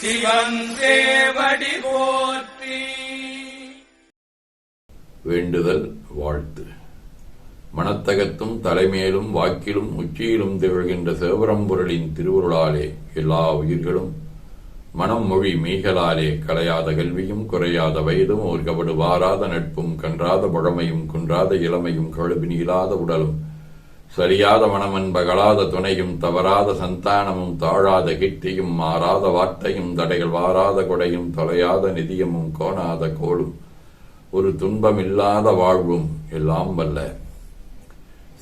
சிவன் போற்றி. வேண்டுதல் வாழ்த்து. மனத்தகத்தும் தலைமேலும் வாக்கிலும் உச்சியிலும் திகழ்கின்ற சிவபரம்பொருளின் திருவுருளாலே எல்லா உயிர்களும் மனம் மொழி மீகளாலே கலையாத கல்வியும் குறையாத வயதும் ஒரு வாராத நட்பும் கன்றாத பழமையும் குன்றாத இளமையும் கழுபினி இல்லாத உடலும் சரியாத மனமன் கலாத துணையும் தவறாத சந்தானமும் தாழாத கிட்டியும் மாறாத வார்த்தையும் தடைகள் வாராத கொடையும் தொலையாத நிதியமும் கோணாத கோளும். ஒரு துன்பமில்லாத வாழ்வும் எல்லாம் வல்ல.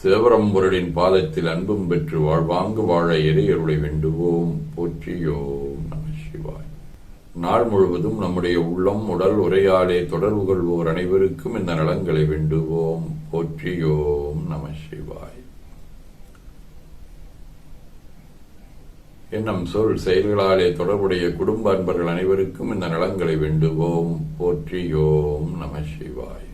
சிவபரம்பொருளின் பாதத்தில் அன்பும் பெற்று வாழ்வாங்கு வாழ இறையருளை வேண்டுவோம்? போற்றியோம் நம சிவாய். நாள் முழுவதும் நம்முடைய உள்ளம் உடல் உரையாடே தொடர்பு கொள்வோர் அனைவருக்கும் இந்த நலங்களை வேண்டுவோம். போற்றியோம் நம சிவாய் எண்ணம் சொல் செயல்களாலே தொடர்புடைய குடும்ப அன்பர்கள் அனைவருக்கும் இந்த நலங்களை வேண்டுவோம். போற்றியோம் நம சிவாய்.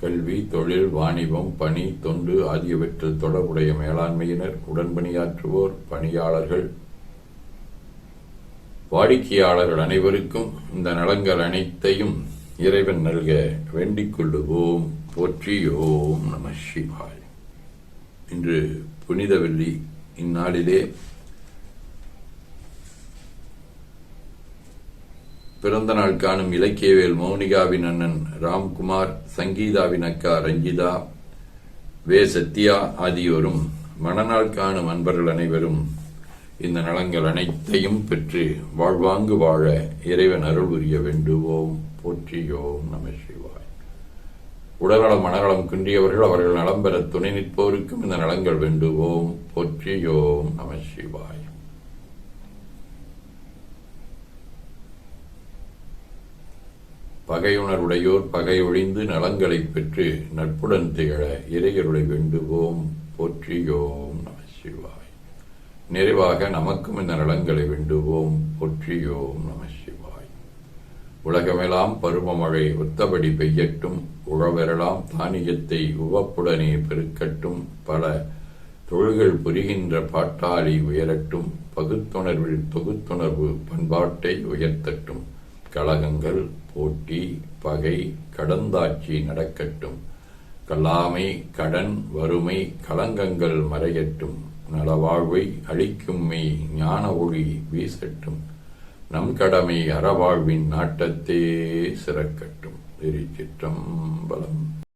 கல்வி தொழில் வாணிபம் பணி தொண்டு ஆகியவற்றில் தொடர்புடைய மேலாண்மையினர் உடன்பணியாற்றுவோர் பணியாளர்கள் வாடிக்கையாளர்கள் அனைவருக்கும் இந்த நலங்கள் அனைத்தையும் இறைவன் நல்க வேண்டிக் கொள்ளுவோம். போற்றியோம் நம சிவாய். இன்று புனித வெள்ளி இந்நாளிலே பிறந்த நாள் காணும் இலக்கியவேல் மௌனிகாவின் அண்ணன் ராம்குமார் சங்கீதாவின் அக்கா ரஞ்சிதா வே. சத்யா ஆகியோரும் மணநாள் காணும் அன்பர்கள் அனைவரும் இந்த நலங்கள் அனைத்தையும் பெற்று வாழ்வாங்கு வாழ இறைவன் அருள் புரிய வேண்டுவோம். போற்றியோம் நம சிவாய். உடல்நலம் மனநலம் குன்றியவர்கள் அவர்கள் நலம் பெற துணை நிற்போருக்கும் இந்த நலங்கள் வேண்டுவோம். போற்றியோம் நம சிவாய். பகையுணருடையோர் பகை ஒழிந்து நலங்களைப் பெற்று நட்புடன் திகழ இறையருளை வேண்டுவோம் போற்றியோம் நம சிவாய். நிறைவாக நமக்கும் இந்த நலங்களை வேண்டுவோம் போற்றியோம் நம சிவாய். உலகமெல்லாம் பருவமழை ஒத்தபடி பெய்யட்டும் உழவரெல்லாம் தானியத்தை உவப்புடனே பெருக்கட்டும் பல தொழில்கள் புரிகின்ற பாட்டாளி உயரட்டும் பகுத்துணர்வில் தொகுத்துணர்வு பண்பாட்டை உயர்த்தட்டும். கழகங்கள் போட்டி பகை கடந்தாட்சி நடக்கட்டும். கல்லாமை கடன் வறுமை களங்கங்கள் மறையட்டும். நலவாழ்வை அளிக்கும் மெய் ஞான ஒளி வீசட்டும். நம் கடமை அறவாழ்வின் நாட்டத்தே சிறக்கட்டும். திருச்சிற்றம்பலம்.